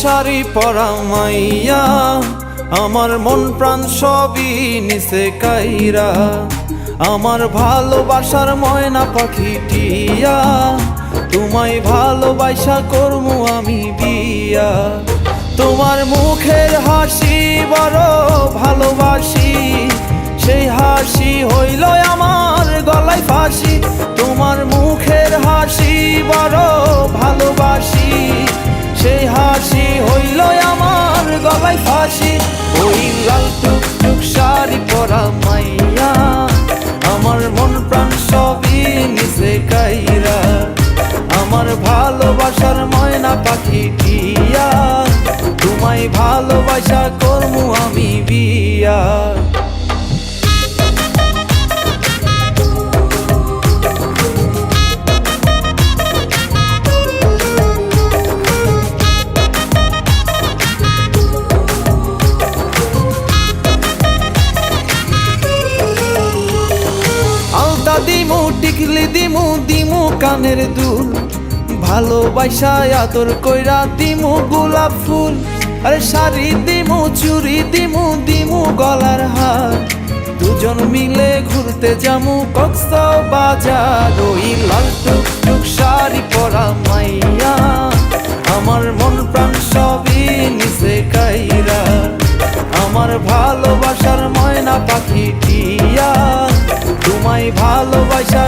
পরা মাইয়া, আমার মন প্রাণ সবই নিচে কাইরা। আমার ভালোবাসার ময়না পাখি টিয়া, তোমায় ভালোবাসা করমু আমি বিয়া। তোমার মুখের হাসি বড় ভালোবাসি, সেই হাসি হইল আমার গলায় ফাঁসি। তোমার মুখের হাসি বড় গলায় ফাঁসি। ওই লাল টুক টুক শাড়ি পরা মাইয়া, আমার মন প্রাণ সবই নিচে কাইরা। আমার ভালোবাসার ময়না পাখি টিয়া, তোমায় ভালোবাসা করমু আমি বিয়া। কানের দুল, ভালোবাসা আদর কইরা দিমু গোলাপ ফুল। আরে শাড়ি দিমু চুরি দিমু দিমু গলার হার। দুজন মিলে ঘুরতে যামু কক্স বাজার ওই লাল টুক টুক শাড়ি পরা মাইয়া, আমার মন প্রাণ সবই নিচে কাইরা। আমার ভালোবাসার ময়না পাখি টিয়া, তোমায় ভালোবাসা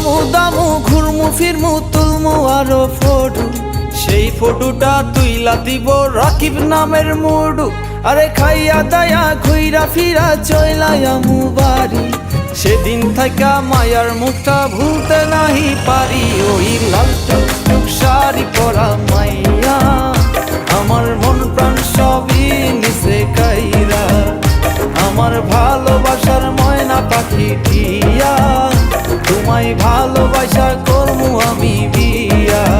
খামু দামু, ঘুরমু, ফিরমু, তুলমু আরও ফটো। সেই ফটোটা তুইলা দিব রাকিব নামের মুডু। আরে খাইয়া দায়া ঘুইরা ফিরা চইলায়ামু বাড়ি। সেদিন থাকা মায়ার মুখটা ভুলতে নাহি পারি। ওই লাল শাড়ি পরা মাইয়া আমার ভালোবাসা করব আমি বিয়া।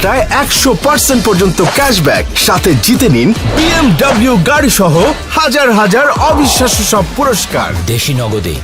কেনাকাটায় একশো পার্সেন্ট পর্যন্ত ক্যাশব্যাক সাথে জিতে নিন বিএমডব্লিউ গাড়ি সহ হাজার হাজার অবিশ্বাস্য সব পুরস্কার। দেশি নগদে